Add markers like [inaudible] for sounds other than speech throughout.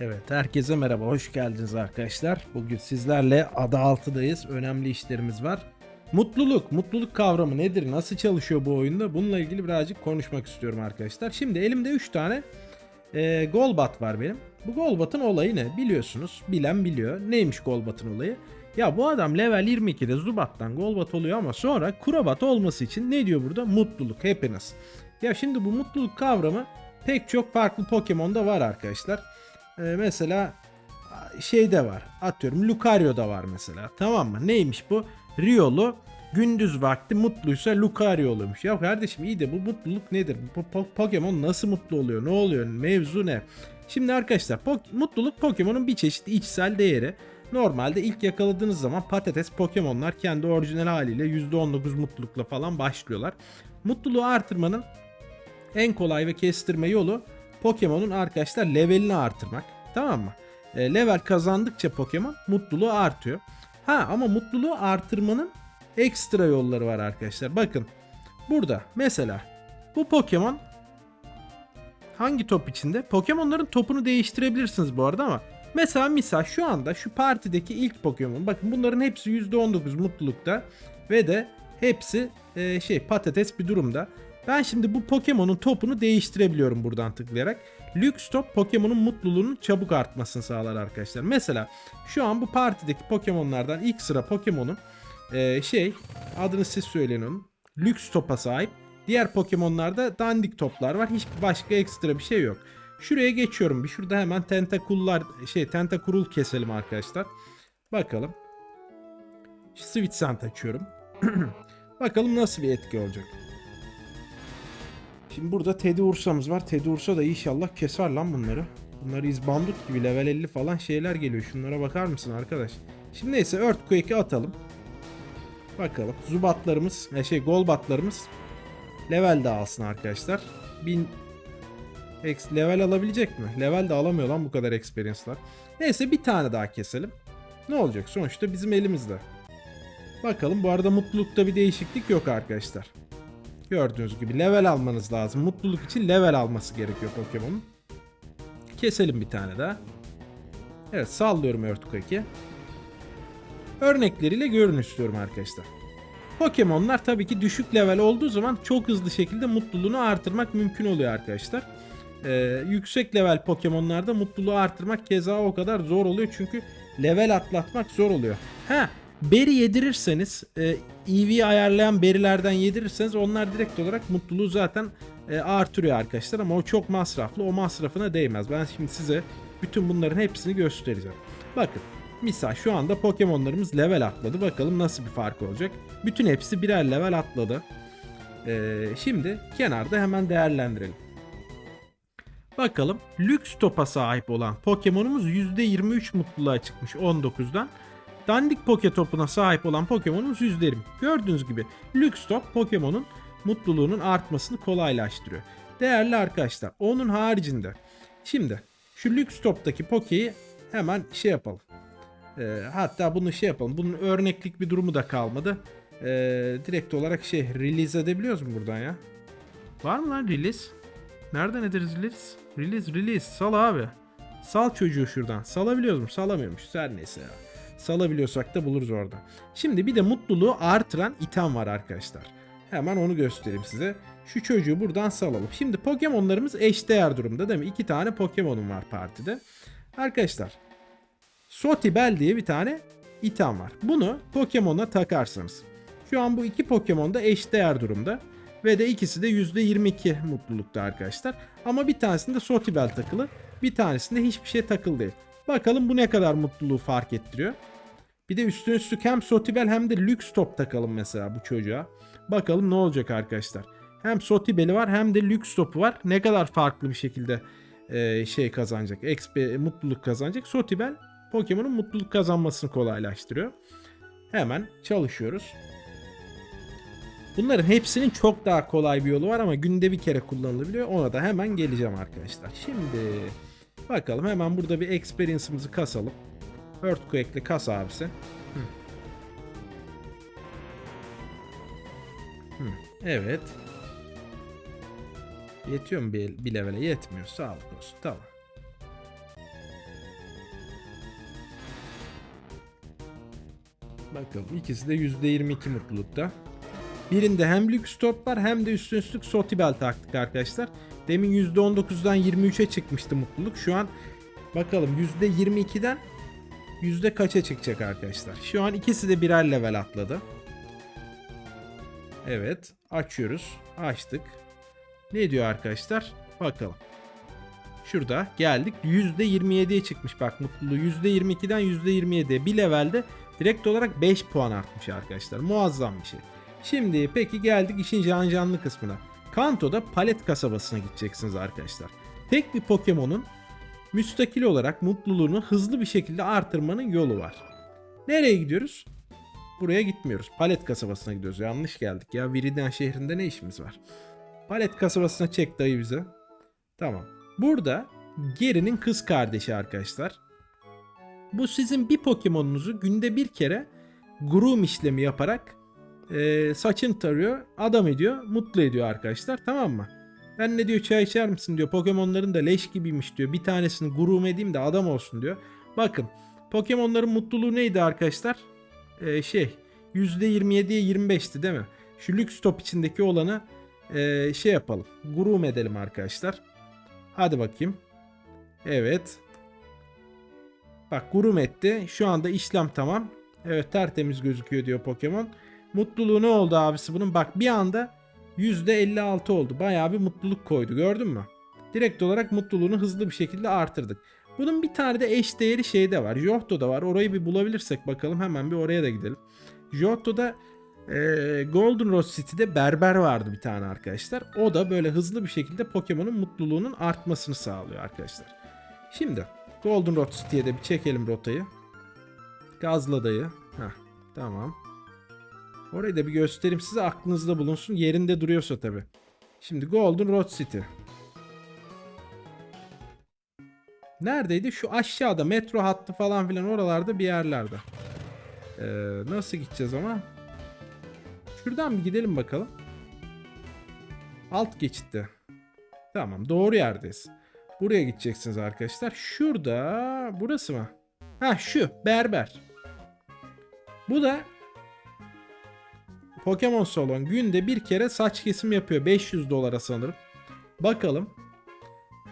Evet, herkese merhaba, hoş geldiniz arkadaşlar. Bugün sizlerle ada altıdayız. Önemli işlerimiz var. Mutluluk, mutluluk kavramı nedir, nasıl çalışıyor bu oyunda? Bununla ilgili birazcık konuşmak istiyorum arkadaşlar. Şimdi elimde 3 tane e, Golbat var benim. Bu Golbat'ın olayı ne? Biliyorsunuz, bilen biliyor. Neymiş Golbat'ın olayı? Ya bu adam level 22'de Zubat'tan Golbat oluyor ama sonra Kurabat olması için ne diyor burada? Mutluluk, happiness. Ya şimdi bu mutluluk kavramı pek çok farklı Pokemon'da var arkadaşlar. Ee, mesela şey de var. Atıyorum Lucario da var mesela. Tamam mı? Neymiş bu? Riolu gündüz vakti mutluysa Lucario oluyormuş. Ya kardeşim iyi de bu mutluluk nedir? Bu po- Pokemon nasıl mutlu oluyor? Ne oluyor? Mevzu ne? Şimdi arkadaşlar po- mutluluk Pokemon'un bir çeşit içsel değeri. Normalde ilk yakaladığınız zaman patates Pokemon'lar kendi orijinal haliyle %19 mutlulukla falan başlıyorlar. Mutluluğu artırmanın en kolay ve kestirme yolu Pokemon'un arkadaşlar levelini artırmak. Tamam mı? E, level kazandıkça Pokemon mutluluğu artıyor. Ha ama mutluluğu artırmanın ekstra yolları var arkadaşlar. Bakın burada mesela bu Pokemon hangi top içinde? Pokemon'ların topunu değiştirebilirsiniz bu arada ama mesela misal şu anda şu partideki ilk Pokemon bakın bunların hepsi %19 mutlulukta ve de hepsi e, şey patates bir durumda. Ben şimdi bu Pokemon'un topunu değiştirebiliyorum buradan tıklayarak. Lux Top Pokemon'un mutluluğunun çabuk artmasını sağlar arkadaşlar. Mesela şu an bu partideki Pokemon'lardan ilk sıra Pokemon'un e, şey adını siz söyleyin onun. Lux Top'a sahip. Diğer Pokemon'larda dandik toplar var. Hiçbir başka ekstra bir şey yok. Şuraya geçiyorum bir. Şurada hemen tentakullar şey tentakurul keselim arkadaşlar. Bakalım. Switch Sand açıyorum. [clears throat] Bakalım nasıl bir etki olacak. Şimdi burada Teddy Ursa'mız var. Teddy Ursa da inşallah keser lan bunları. Bunları izbandut gibi level 50 falan şeyler geliyor. Şunlara bakar mısın arkadaş? Şimdi neyse Earthquake'i atalım. Bakalım. Zubatlarımız, e şey Golbatlarımız level de alsın arkadaşlar. 1000 Ex level alabilecek mi? Level de alamıyor lan bu kadar experience'lar. Neyse bir tane daha keselim. Ne olacak? Sonuçta bizim elimizde. Bakalım bu arada mutlulukta bir değişiklik yok arkadaşlar. Gördüğünüz gibi level almanız lazım. Mutluluk için level alması gerekiyor Pokemon'un. Keselim bir tane daha. Evet sallıyorum Earthquake'i. Örnekleriyle görün istiyorum arkadaşlar. Pokemon'lar tabii ki düşük level olduğu zaman çok hızlı şekilde mutluluğunu artırmak mümkün oluyor arkadaşlar. Ee, yüksek level Pokemon'larda mutluluğu artırmak keza o kadar zor oluyor çünkü level atlatmak zor oluyor. Ha Beri yedirirseniz, e, EV ayarlayan berilerden yedirirseniz onlar direkt olarak mutluluğu zaten e, artırıyor arkadaşlar ama o çok masraflı. O masrafına değmez. Ben şimdi size bütün bunların hepsini göstereceğim. Bakın misal şu anda Pokemon'larımız level atladı. Bakalım nasıl bir fark olacak. Bütün hepsi birer level atladı. E, şimdi kenarda hemen değerlendirelim. Bakalım Lux Top'a sahip olan Pokemon'umuz %23 mutluluğa çıkmış 19'dan. Dandik Poke topuna sahip olan Pokemon'umuz yüzlerim. Gördüğünüz gibi Lux Top Pokemon'un mutluluğunun artmasını kolaylaştırıyor. Değerli arkadaşlar onun haricinde şimdi şu Lux Top'taki Poke'yi hemen şey yapalım. Ee, hatta bunu şey yapalım. Bunun örneklik bir durumu da kalmadı. Ee, direkt olarak şey release edebiliyoruz mu buradan ya? Var mı lan release? Nereden ederiz release? Release release sal abi. Sal çocuğu şuradan. Salabiliyoruz mu? Salamıyormuş. Her neyse ya. Salabiliyorsak da buluruz orada. Şimdi bir de mutluluğu artıran item var arkadaşlar. Hemen onu göstereyim size. Şu çocuğu buradan salalım. Şimdi Pokemon'larımız eşdeğer durumda değil mi? İki tane Pokemon'um var partide. Arkadaşlar. Sotibel diye bir tane item var. Bunu Pokemon'a takarsanız. Şu an bu iki Pokemon da eşdeğer durumda. Ve de ikisi de %22 mutlulukta arkadaşlar. Ama bir tanesinde Sotibel takılı. Bir tanesinde hiçbir şey takılı değil. Bakalım bu ne kadar mutluluğu fark ettiriyor. Bir de üstüne üstlük hem Sotibel hem de Lux Top takalım mesela bu çocuğa. Bakalım ne olacak arkadaşlar. Hem Sotibel'i var hem de Lux Top'u var. Ne kadar farklı bir şekilde e, şey kazanacak. XP mutluluk kazanacak. Sotibel Pokemon'un mutluluk kazanmasını kolaylaştırıyor. Hemen çalışıyoruz. Bunların hepsinin çok daha kolay bir yolu var ama günde bir kere kullanılabiliyor. Ona da hemen geleceğim arkadaşlar. Şimdi Bakalım hemen burada bir experience'ımızı kasalım. Earthquake'li kas abisi. Hı. Hı. Evet. Yetiyor mu bir, bir levele? Yetmiyor. Sağlık olsun. Tamam. Bakalım ikisi de %22 mutlulukta. Birinde hem lüks top var hem de üstüne üstlük Sotibel taktık arkadaşlar. Demin %19'dan 23'e çıkmıştı mutluluk. Şu an bakalım %22'den yüzde kaça çıkacak arkadaşlar. Şu an ikisi de birer level atladı. Evet açıyoruz. Açtık. Ne diyor arkadaşlar? Bakalım. Şurada geldik. %27'ye çıkmış bak mutluluğu. %22'den %27'ye bir levelde direkt olarak 5 puan artmış arkadaşlar. Muazzam bir şey. Şimdi peki geldik işin can canlı kısmına. Kanto'da palet kasabasına gideceksiniz arkadaşlar. Tek bir Pokemon'un müstakil olarak mutluluğunu hızlı bir şekilde artırmanın yolu var. Nereye gidiyoruz? Buraya gitmiyoruz. Palet kasabasına gidiyoruz. Yanlış geldik ya. Viridian şehrinde ne işimiz var? Palet kasabasına çek dayı bize. Tamam. Burada Geri'nin kız kardeşi arkadaşlar. Bu sizin bir Pokemon'unuzu günde bir kere groom işlemi yaparak e, saçını tarıyor, adam ediyor, mutlu ediyor arkadaşlar. Tamam mı? Ben ne diyor çay içer misin diyor. Pokemon'ların da leş gibiymiş diyor. Bir tanesini groom edeyim de adam olsun diyor. Bakın Pokemon'ların mutluluğu neydi arkadaşlar? Ee, şey %27'ye 25'ti değil mi? Şu lüks top içindeki olanı ee, şey yapalım. Groom edelim arkadaşlar. Hadi bakayım. Evet. Bak groom etti. Şu anda işlem tamam. Evet tertemiz gözüküyor diyor Pokemon. Mutluluğu ne oldu abisi bunun? Bak bir anda %56 oldu. Bayağı bir mutluluk koydu gördün mü? Direkt olarak mutluluğunu hızlı bir şekilde artırdık. Bunun bir tane de eş değeri şeyde var. Johto'da var. Orayı bir bulabilirsek bakalım hemen bir oraya da gidelim. Johto'da e, Golden Rose City'de berber vardı bir tane arkadaşlar. O da böyle hızlı bir şekilde Pokemon'un mutluluğunun artmasını sağlıyor arkadaşlar. Şimdi Golden Rose City'ye de bir çekelim rotayı. Gazla dayı. Heh, tamam. Orayı da bir göstereyim size aklınızda bulunsun. Yerinde duruyorsa tabi. Şimdi Golden Road City. Neredeydi? Şu aşağıda metro hattı falan filan oralarda bir yerlerde. Ee, nasıl gideceğiz ama? Şuradan bir gidelim bakalım. Alt geçitte. Tamam doğru yerdeyiz. Buraya gideceksiniz arkadaşlar. Şurada burası mı? Ha şu berber. Bu da Pokemon Salon günde bir kere saç kesim yapıyor. 500 dolara sanırım. Bakalım.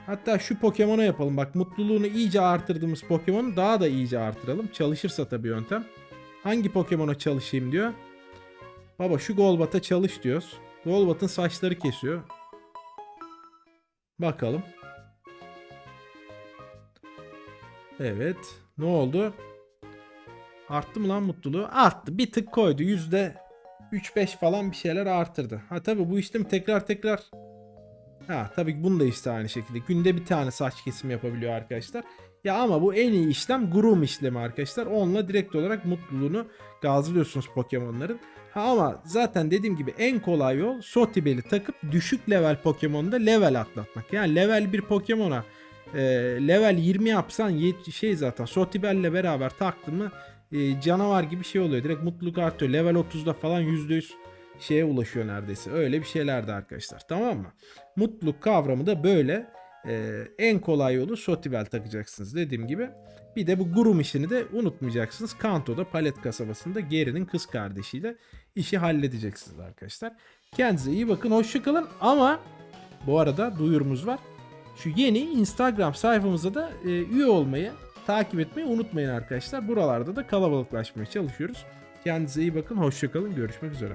Hatta şu Pokemon'a yapalım. Bak mutluluğunu iyice artırdığımız Pokemon'u daha da iyice artıralım. Çalışırsa tabii yöntem. Hangi Pokemon'a çalışayım diyor. Baba şu Golbat'a çalış diyoruz. Golbat'ın saçları kesiyor. Bakalım. Evet. Ne oldu? Arttı mı lan mutluluğu? Arttı. Bir tık koydu. Yüzde 3-5 falan bir şeyler artırdı. Ha tabi bu işlem tekrar tekrar Ha tabii bunu da işte aynı şekilde. Günde bir tane saç kesim yapabiliyor arkadaşlar. Ya ama bu en iyi işlem groom işlemi arkadaşlar. Onunla direkt olarak mutluluğunu gazlıyorsunuz Pokemon'ların. Ha ama zaten dediğim gibi en kolay yol Sotibel'i takıp düşük level Pokemon'da level atlatmak. Yani level bir Pokemon'a e, level 20 yapsan şey zaten Sotibel'le beraber taktın mı e, canavar gibi şey oluyor. Direkt mutluluk artıyor. Level 30'da falan %100 şeye ulaşıyor neredeyse. Öyle bir şeylerdi arkadaşlar. Tamam mı? Mutluluk kavramı da böyle. Ee, en kolay yolu Sotibel takacaksınız dediğim gibi. Bir de bu Gurum işini de unutmayacaksınız. Kanto'da palet kasabasında Gary'nin kız kardeşiyle işi halledeceksiniz arkadaşlar. Kendinize iyi bakın. Hoşçakalın. Ama bu arada duyurumuz var. Şu yeni Instagram sayfamıza da e, üye olmayı, takip etmeyi unutmayın arkadaşlar. Buralarda da kalabalıklaşmaya çalışıyoruz. Kendinize iyi bakın. Hoşçakalın. Görüşmek üzere.